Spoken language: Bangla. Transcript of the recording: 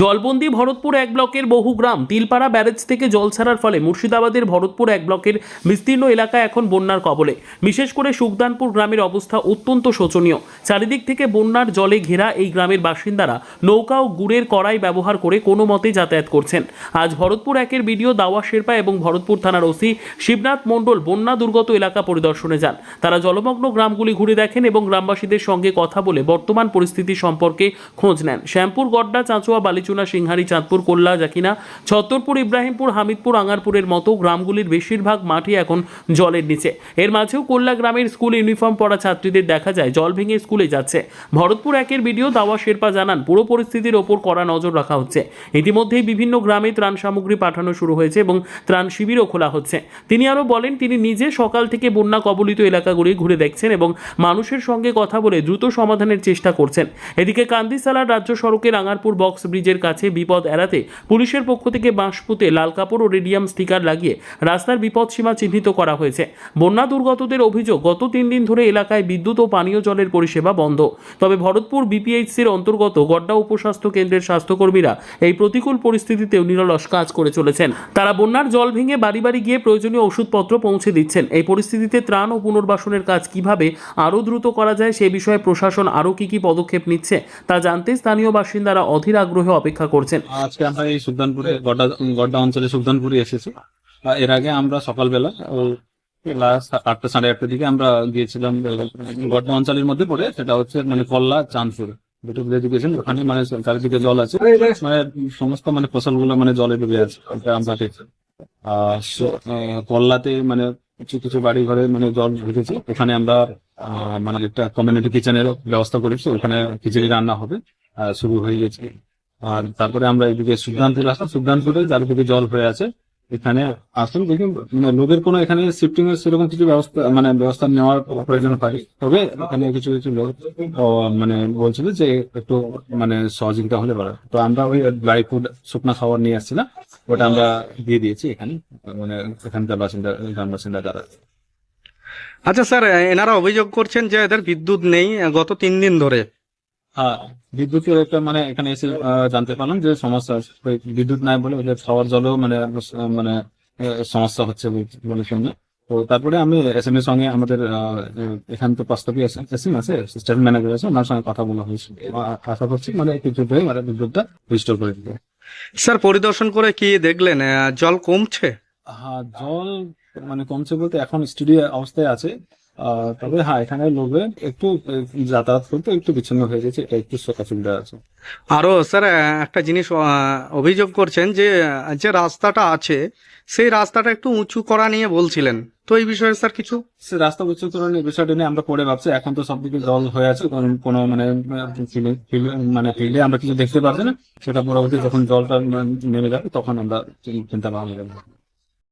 জলবন্দি ভরতপুর এক ব্লকের বহু গ্রাম, তিলপাড়া ব্যারেজ থেকে জল ছাড়ার ফলে মুর্শিদাবাদের ভরতপুর এক ব্লকের বিস্তীর্ণ এলাকা এখন বন্যার কবলে। বিশেষ করে সুখদানপুর গ্রামের অবস্থা অত্যন্ত শোচনীয়। চারিদিক থেকে বন্যার জলে ঘেরা এই গ্রামের বাসিন্দারা নৌকা ও গুড়ের কড়াই ব্যবহার করে কোনো মতে যাতায়াত করছেন। আজ ভরতপুর একের বিডিও দাওয়া শেরপা এবং ভরতপুর থানার ওসি শিবনাথ মণ্ডল বন্যা দুর্গত এলাকা পরিদর্শনে যান। তারা জলমগ্ন গ্রামগুলি ঘুরে দেখেন এবং গ্রামবাসীদের সঙ্গে কথা বলে বর্তমান পরিস্থিতি সম্পর্কে খোঁজ নেন। শ্যামপুর, গড্ডা, চাঁচুয়া বালিচুনা সিংহারি, চাঁদপুর কোল্লা জাকিনা ছত্তরপুর, ইব্রাহিমপুর, হামিদপুর, আঙ্গারপুরের মতো গ্রামগুলির বেশিরভাগ মাঠই এখন জলের নিচে। এর মাঝেও কোল্লা গ্রামের স্কুল ইউনিফর্ম পরা ছাত্রীদের দেখা যায়, জল ভেঙে স্কুলে যাচ্ছে। ভরতপুর একের ভিডিও, দাওয়া, শেরপা জানান, পুরো পরিস্থিতির ওপর কড়া নজর রাখা হচ্ছে। ইতিমধ্যেই বিভিন্ন গ্রামে ত্রাণ সামগ্রী পাঠানো শুরু হয়েছে এবং ত্রাণ শিবিরও খোলা হচ্ছে। তিনি আরও বলেন, তিনি নিজে সকাল থেকে বন্যা কবলিত এলাকাগুলি ঘুরে দেখছেন এবং মানুষের সঙ্গে কথা বলে দ্রুত সমাধানের চেষ্টা করছেন। এদিকে কান্দিসালার রাজ্য সড়কের আঙারপুর বক্স ব্রিজের কাছে বিপদ এড়াতে পুলিশের পক্ষ থেকে বাঁশ পুঁতে লাল কাপড় ও রেডিয়াম স্টিকার লাগিয়ে রাস্তার বিপদ সীমা চিহ্নিত করা হয়েছে। বন্যা দুর্গতদের অভিযোগ, গত তিন দিন ধরে এলাকায় বিদ্যুৎ ও পানীয় জলের পরিষেবা বন্ধ। তবে ভরতপুর বিপিএইচসির অন্তর্গত গড্ডা উপস্বাস্থ্য কেন্দ্রের স্বাস্থ্যকর্মীরা এই প্রতিকূল পরিস্থিতিতেও নিরলস কাজ করে চলেছেন। তারা বন্যার জল ভেঙে বাড়ি বাড়ি গিয়ে প্রয়োজনীয় ওষুধপত্র পৌঁছে দিচ্ছেন। এই পরিস্থিতিতে ত্রাণ ও পুনর্বাসনের কাজ কীভাবে আরও দ্রুত করা যায় সে বিষয়ে প্রশাসন আরও কি কি পদক্ষেপ নিচ্ছে তা জানতে স্থানীয় বাসিন্দারা অধীর আগ্রহে অপেক্ষা করছেন। আজকে আমরা এই সুলতানপুরে গড্ডা গড্ডা অঞ্চলে সুলতানপুরে এসেছি। এর আগে আমরা সকালবেলা লাস্ট আটটা সাড়ে আটটার দিকে আমরা গিয়েছিলাম গড্ডা অঞ্চলের মধ্যে পড়ে সেটা হচ্ছে মানে কল্লা চাঁদপুর। এডুকেশন ওখানে মানে চারিদিকে জল আছে। মানে সমস্ত মানে ফসলগুলো মানে জলে ডুবে আছে আমরা আহ, কল্লাতে মানে কিছু কিছু বাড়ি ঘরে মানে জল ঢুকেছে। ওখানে আমরা মানে একটা কমিউনিটি কিচেনের ব্যবস্থা করেছি ওখানে খিচুড়ি রান্না হবে শুরু হয়ে গেছে। আর তারপরে আমরা এদিকে সুলতানপুর আসলাম। সুলতানপুরে চারিদিকে জল হয়ে আছে। এখানে আসুন দেখুন মানে লোকের কোনো এখানে শিফটিং এর সেরকম কিছু ব্যবস্থা মানে ব্যবস্থা নেওয়ার প্রয়োজন হয়। তবে এখানে কিছু কিছু লোক মানে বলছিল যে একটু মানে সহযোগিতা হলে পারে তো আমরা ওই ড্রাই ফুড শুকনা খাবার নিয়ে আসছিলাম। ওটা আমরা দিয়ে দিয়েছি এখানে। মানে এখানকার বাসিন্দা গ্রাম বাসিন্দা যারা আচ্ছা স্যার, এনারা অভিযোগ করছেন যে এদের বিদ্যুৎ নেই। গত তিন দিন ধরে হ্যাঁ বিদ্যুতের একটা মানে এখানে এসে জানতে পারলাম যে সমস্যা বিদ্যুৎ নাই বলে ওদের খাওয়ার জলেও মানে মানে সমস্যা হচ্ছে বলে শুনলে তো তারপরে আমি এস এম এর সঙ্গে আমাদের এখান তো পাঁচটাপি এস এম আছে স্টাফ ম্যানেজার আছে ওনার সঙ্গে কথা বলা হয়েছে। আশা করছি মানে কিছু হয়ে মানে বিদ্যুৎটা রিস্টোর করে দিবে। স্যার পরিদর্শন করে কি দেখলেন? জল কমছে? হ্যাঁ জল মানে কমছে বলতে এখন স্টুডিও অবস্থায় আছে। তবে হ্যাঁ এখানে লোকে একটু যাতায়াত করতে একটু বিচ্ছিন্ন হয়ে গেছে এটা একটু অসুবিধা আছে। আরও স্যার একটা জিনিস অভিযোগ করছেন যে যে রাস্তাটা আছে সেই রাস্তাটা একটু উঁচু করা নিয়ে বলছিলেন। তো এই বিষয়ে স্যার কিছু? সে রাস্তা উচ্চতরণ এই বিষয়টা নিয়ে আমরা পরে ভাবছি এখন তো সবদিকে জল হয়ে আছে কোনো মানে মানে ফিল্ডে আমরা কিছু দেখতে পাচ্ছি না। সেটা পরবর্তী যখন জলটা নেমে যাবে তখন আমরা চিন্তা ভাবনা